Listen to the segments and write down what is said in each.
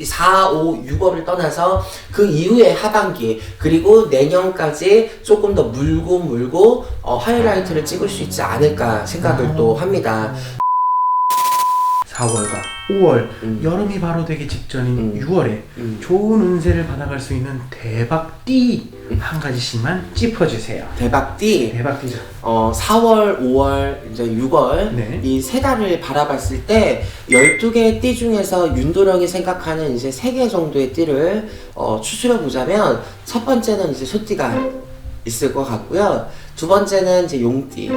4, 5, 6월을 떠나서 그 이후에 하반기 그리고 내년까지 조금 더 물고 물고 어, 하이라이트를 찍을 수 있지 않을까 생각을 또 합니다. 4월과 5월 음. 여름이 바로 되기 직전인 음. 6월에 음. 좋은 운세를 받아갈 수 있는 대박 띠 음. 한 가지씩만 짚어주세요. 대박띠 대박 띠죠. 어, 4월, 5월, 이제 6월 네. 이 세 달을 바라봤을 때 12개의 띠 중에서 윤도령이 생각하는 이제 3개 정도의 띠를 어, 추스려 보자면 첫 번째는 이제 소띠가 있을 것 같고요. 두 번째는 이제 용띠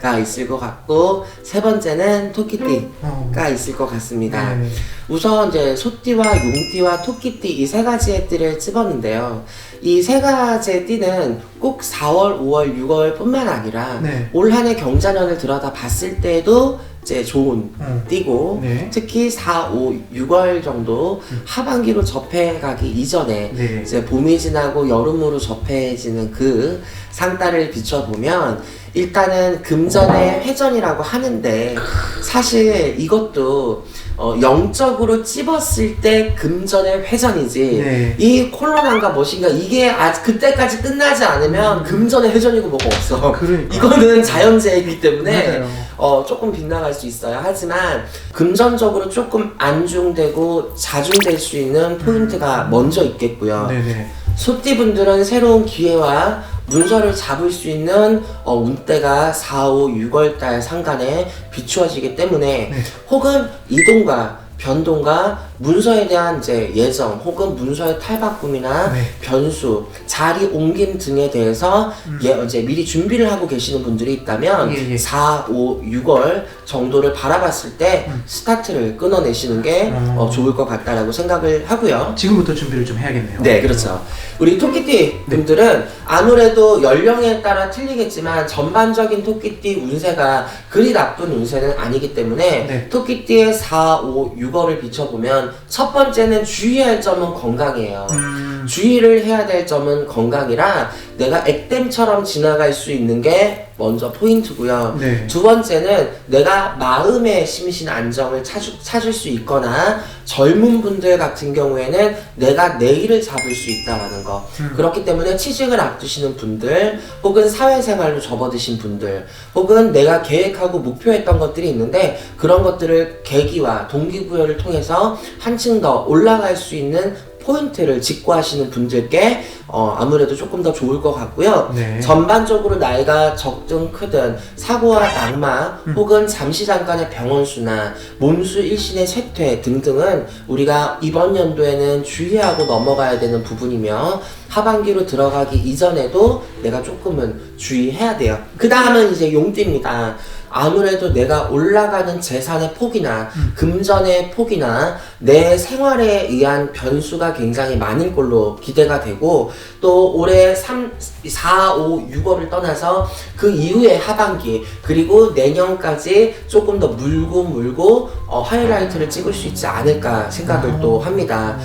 가 있을 것 같고 세 번째는 토끼띠가 어. 있을 것 같습니다. 네. 우선 이제 소띠와 용띠와 토끼띠 이 세 가지의 띠를 찝었는데요. 이 세 가지의 띠는 꼭 4월, 5월, 6월 뿐만 아니라 네. 올 한해 경자년을 들여다 봤을 때도 이제 좋은 음. 띠고 네. 특히 4, 5, 6월 정도 하반기로 접해가기 이전에 네. 이제 봄이 지나고 여름으로 접해지는 그 상달을 비춰보면 일단은 금전의 회전이라고 하는데 사실 이것도 어, 영적으로 찝었을 때 금전의 회전이지 네. 이 콜로나인가 무엇인가 이게 아직 그때까지 끝나지 않으면 금전의 회전이고 뭐가 없어 그러니까. 이거는 자연재해이기 때문에. 어, 조금 빗나갈 수 있어요. 하지만 금전적으로 조금 안중되고 자중될 수 있는 포인트가 먼저 있겠고요. 네네. 소띠분들은 새로운 기회와 문서를 잡을 수 있는 어, 운대가 4, 5, 6월 달 상간에 비추어지기 때문에 네. 혹은 이동과 변동과 문서에 대한 이제 예정 혹은 문서의 탈바꿈이나 네. 변수, 자리 옮김 등에 대해서 예, 이제 미리 준비를 하고 계시는 분들이 있다면 음. 예, 예. 4, 5, 6월 정도를 바라봤을 때 스타트를 끊어내시는 게 음. 어, 좋을 것 같다라고 생각을 하고요. 지금부터 준비를 좀 해야겠네요. 네, 그렇죠. 우리 토끼띠 분들은 아무래도 연령에 따라 틀리겠지만 전반적인 토끼띠 운세가 그리 나쁜 운세는 아니기 때문에 네. 토끼띠의 4, 5, 6 월을 비춰보면 첫 번째는 주의할 점은 건강이에요. 음. 주의를 해야 될 점은 건강이라 내가 액땜처럼 지나갈 수 있는 게 먼저 포인트고요. 네. 두 번째는 내가 마음의 심신 안정을 찾을, 찾을 수 있거나 젊은 분들 같은 경우에는 내가 내일을 잡을 수 있다라는 거. 음. 그렇기 때문에 취직을 앞두시는 분들, 혹은 사회생활로 접어드신 분들, 혹은 내가 계획하고 목표했던 것들이 있는데 그런 것들을 계기와 동기부여를 통해서 한층 더 올라갈 수 있는 포인트를 직구하시는 분들께 어, 아무래도 조금 더 좋을 것 같고요. 네. 전반적으로 나이가 적든 크든 사고와 낙마 음. 혹은 잠시 잠깐의 병원 수나 몸수 일신의 쇠퇴 등등은 우리가 이번 연도에는 주의하고 넘어가야 되는 부분이며 하반기로 들어가기 이전에도 내가 조금은 주의해야 돼요. 그 다음은 이제 용띠입니다. 아무래도 내가 올라가는 재산의 폭이나 음. 금전의 폭이나 내 생활에 의한 변수가 굉장히 많을 걸로 기대가 되고 또 올해 3, 4, 5, 6월을 떠나서 그 이후에 하반기 그리고 내년까지 조금 더 물고 물고 어, 하이라이트를 찍을 수 있지 않을까 생각을 또 합니다.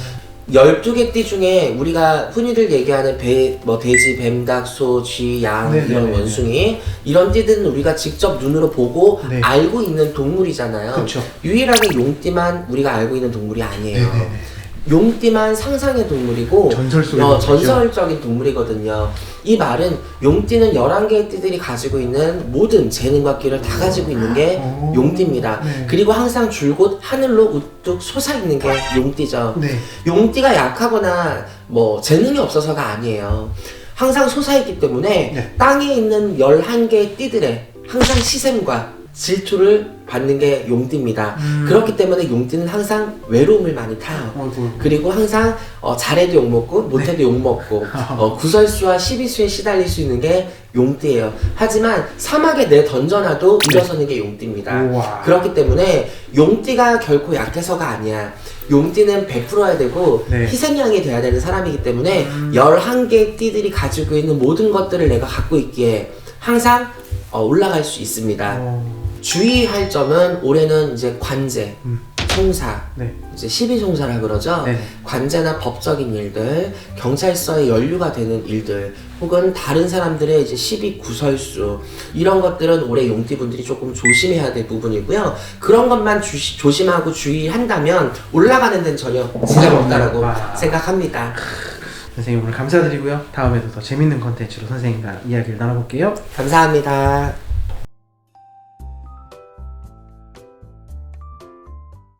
12개 띠 중에 우리가 흔히들 얘기하는 배, 뭐 돼지, 뱀, 닭, 소, 쥐, 양 이런 네네네네. 원숭이 이런 띠들은 우리가 직접 눈으로 보고 네. 알고 있는 동물이잖아요. 그렇죠. 유일하게 용띠만 우리가 알고 있는 동물이 아니에요. 네네네. 용띠만 상상의 동물이고 전설 속의 어, 동물이죠. 전설적인 동물이거든요. 이 말은 용띠는 11개의 띠들이 가지고 있는 모든 재능과 끼를 다 가지고 있는 게 오. 용띠입니다. 네. 그리고 항상 줄곧 하늘로 우뚝 솟아있는 게 용띠죠. 네. 용띠가 약하거나 뭐 재능이 없어서가 아니에요. 항상 솟아있기 때문에 네. 땅에 있는 11개의 띠들의 항상 시샘과 질투를 받는 게 용띠입니다. 음. 그렇기 때문에 용띠는 항상 외로움을 많이 타요. 어이구. 그리고 항상 어, 잘해도 욕먹고 못해도 네. 욕먹고 어, 구설수와 시비수에 시달릴 수 있는 게 용띠예요. 하지만 사막에 내 던져놔도 일어서는 게 용띠입니다. 네. 우와. 그렇기 때문에 용띠가 결코 약해서가 아니야. 용띠는 베풀어야 되고 네. 희생양이 돼야 되는 사람이기 때문에 음. 11개의 띠들이 가지고 있는 모든 것들을 내가 갖고 있기에 항상 어, 올라갈 수 있습니다. 어. 주의할 점은 올해는 이제 관제, 음. 송사, 네. 이제 시비송사라 그러죠. 네. 관제나 법적인 일들, 경찰서에 연루가 되는 일들, 혹은 다른 사람들의 이제 시비 구설수 이런 것들은 올해 용띠분들이 조금 조심해야 될 부분이고요. 그런 것만 주시, 조심하고 주의한다면 올라가는 데는 전혀 지장 없다라고 와. 생각합니다. 선생님 오늘 감사드리고요. 다음에도 더 재밌는 컨텐츠로 선생님과 이야기를 나눠볼게요. 감사합니다.